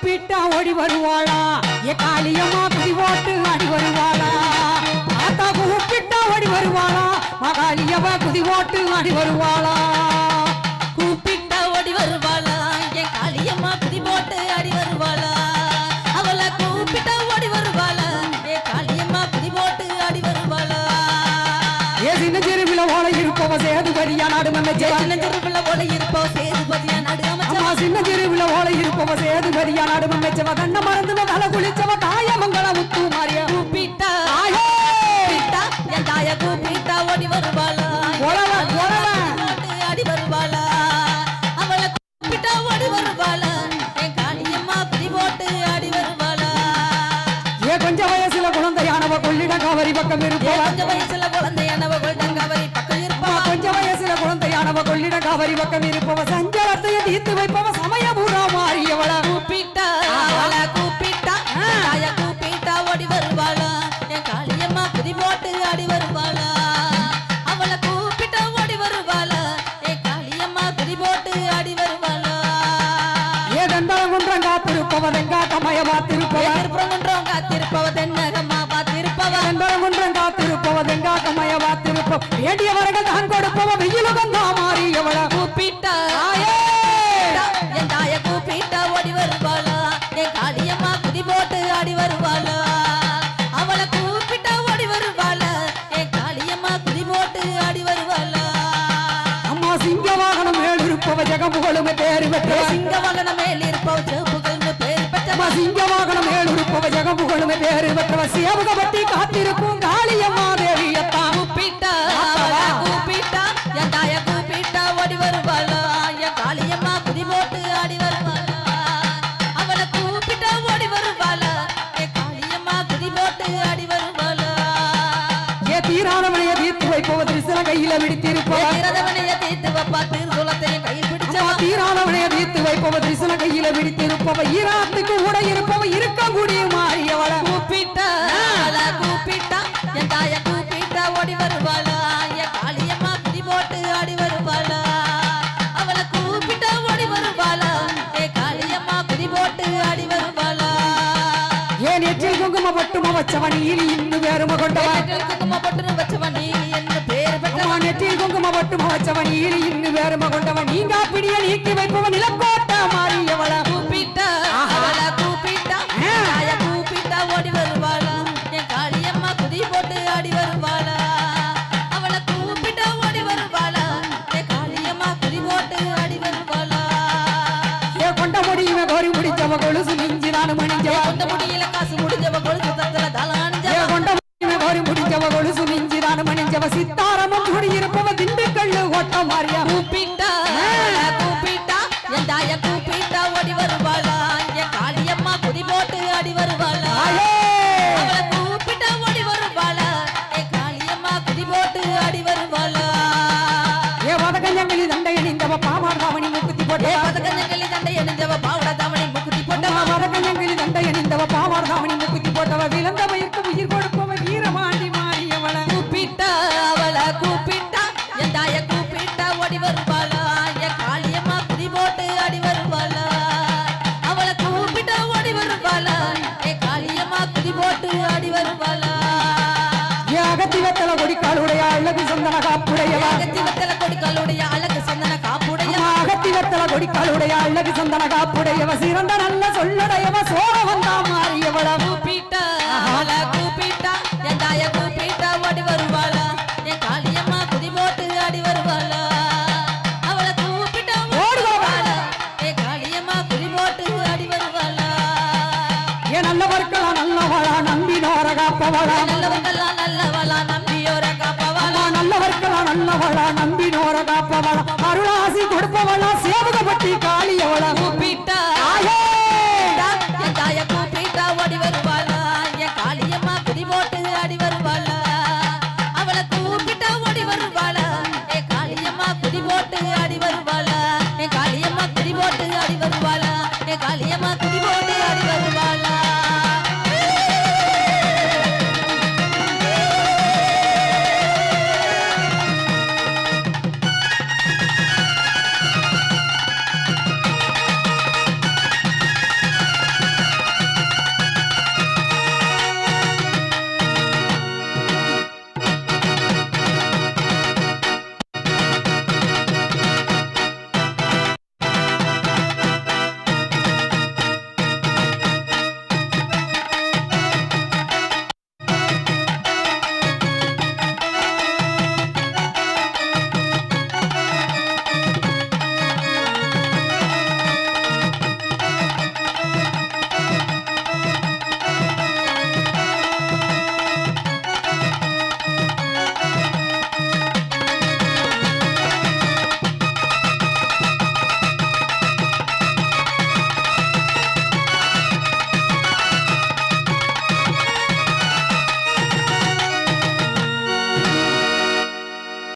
கூப்பிட்டா ஓடி வருவாளா? ஏ காளியம்மா குதி போட்டு ஆடி வருவாளா? ஆத்தா கூப்பிட்டா ஓடி வருவாளா? மகாளியம்மா குதி போட்டு ஆடி வருவாளா? கூப்பிட்டா ஓடி வருவாளா? என் காளியம்மா குதி போட்டு ஆடி வருவாளா? அவளை கூப்பிட்டா ஓடி வருவாளா? என் காளியம்மா குதி போட்டு ஆடி வருவாளா? ஏ சின்ன ஓல இருப்பவ சேது கரியா நாடு மன்னச்சவா சின்னஞ்சிறுபிள்ளை போல இருப்போ சேதுபதியா நடு அம்மா சின்ன சிறுவில ஓல இருப்பவ சேது கரியா நாடு மன்னச்சவ கண்ண மறந்துன தல குளிச்சவ தாய மங்கள முத்து மாறியா. கூப்பிட்டா! கூப்பிட்டா. என் தாய கூப்பிட்டா ஓடி வருவாளா? ஓடல. போட்டு ஆடி வருவாளா? அவளை கூப்பிட்டா ஓடி வருவாளா? என் காளியம்மா குதி போட்டு ஆடி வருவாளா? ஏ கொஞ்ச வயசுல குழந்தையானவ கொள்ளிட காவரி பக்கம் ஏ இருப்பவ. கொஞ்ச வயசுல காவரி பக்கம் இருப்பவ சஞ்சலத்தைய தீர்த்து வைப்பவ சமயபூரா மாறியவள. கூப்பிட்டா அவளை கூப்பிட்டா தாய கூப்பிட்டா ஓடி வருவாளா. என் காளியம்மா குதி போட்டு ஆடி வருவாளா. அவளை கூப்பிட்டா ஓடி வருவாளா. என் காளியம்மா குதி போட்டு ஆடி வருவாளா. ஏ தண்டலம் குன்றம் காத்திருப்பவ வெங்கா கமய பார்த்திருப்பவ திருப்பரங்குன்றம் காத்திருப்பவ தென்னகம்மா பார்த்திருப்பவ. தண்டலம் குன்றம் காத்திருப்பவ பார்த்திருப்பவ. வேண்டியவர்கள் தான் ஜெகமுகளுமே பேரு பெற்றவ சிங்க மகன மேல் இருப்பவ சிவப்புகள்னு பேர் பெற்ற சிங்க வாகனம் மேல் இருப்பவ ஜெகமுகளுமே பேரு பெற்றவ சேவகப்பட்டி காத்திருக்கும் காளியம்மா தேவியத்தான் கூப்பிட்டா கூப்பிட்டா என் தாய கூப்பிட்டா ஓடி வருவாளா? என் காளியம்மா குதி போட்டு ஆடி வருவாளா? அவளை கூப்பிட்டா ஓடி வருவாளா? என் காளியம்மா குதி போட்டு ஆடி வருவாளா? ஏ தீரானவனைய தீர்த்து வைப்பவ திருசில கையில விடுத்திருப்பவ திரதவனைய தீர்த்து வைப்பா திருசூலத்தையும் தீரானவனைய தீர்த்து வைப்பவ திருசில கையில விடுத்திருப்பவ ஈராத்துக்கு கூட இருப்பவ இருக்கக்கூடிய மாறியவள. கூப்பிட்டா கூப்பிட்டா என் தாய கூப்பிட்டா ஓடி வருவாளா? என் காளியம்மா குதி போட்டு ஆடி வருவாளா? அவளை கூப்பிட்டா ஓடி வருவாளா? என் காளியம்மா குதி போட்டு ஆடி வருவாளா? ஏன் நெற்றில் குங்கும பட்டும வச்சவன் ஈலி இன்னும் வேறும கொண்டவன். குங்கும பொட்டு வச்சவன் பட்டும வச்சவன் ஈலி இன்னும் வேறும கொண்டவன் நீங்க பிடிய நீக்கி வைப்பவன் நிலக்கோட்ட மாறியவள கூப்பிட்டா அவளை கூப்பிட்டா தாய கூப்பிட்டா ஓடி வருவாளா. என் காளியம்மா குதி போட்டு ஆடி வருவாளா. அவளை கூப்பிட்டா ஓடி வருவாளா. என் காளியம்மா குதி போட்டு ஆடி வருவாளா. ஏ கொண்ட முடியுமே கோரி முடிச்சவ கொலுசு சித்தாரமும் குடியிருப்பவ திண்டுக்கல்லு ஓட்ட மாறியா கூப்பிட்டா கூப்பிட்டா என் தாய கூப்பிட்டா ஓடி வருவாளா? காப்புடையவ? அகத்தி வெத்தல கொடிகளுடைய அழகு சந்தன காப்புடைய அம்மா அகத்தி வெத்தல கொடிக்காலுடைய அழகு சந்தன காப்புடையவ? சிறந்த நல்ல சொல்லடையவ? சோழ வந்தா மாறியவள கூப்பிட்டா கூப்பிட்டா என் தாய கூப்பிட்டா ஓடி வருவாளா? என் காளியம்மா குதி போட்டு ஆடி வருவாளா? அவளை கூப்பிட்டா ஓடி வருவாளா? என் காளியம்மா குதி போட்டு ஆடி வருவாளா? ஏ நல்லவர்களா நல்லவளா நம்பினோர காப்பவளா?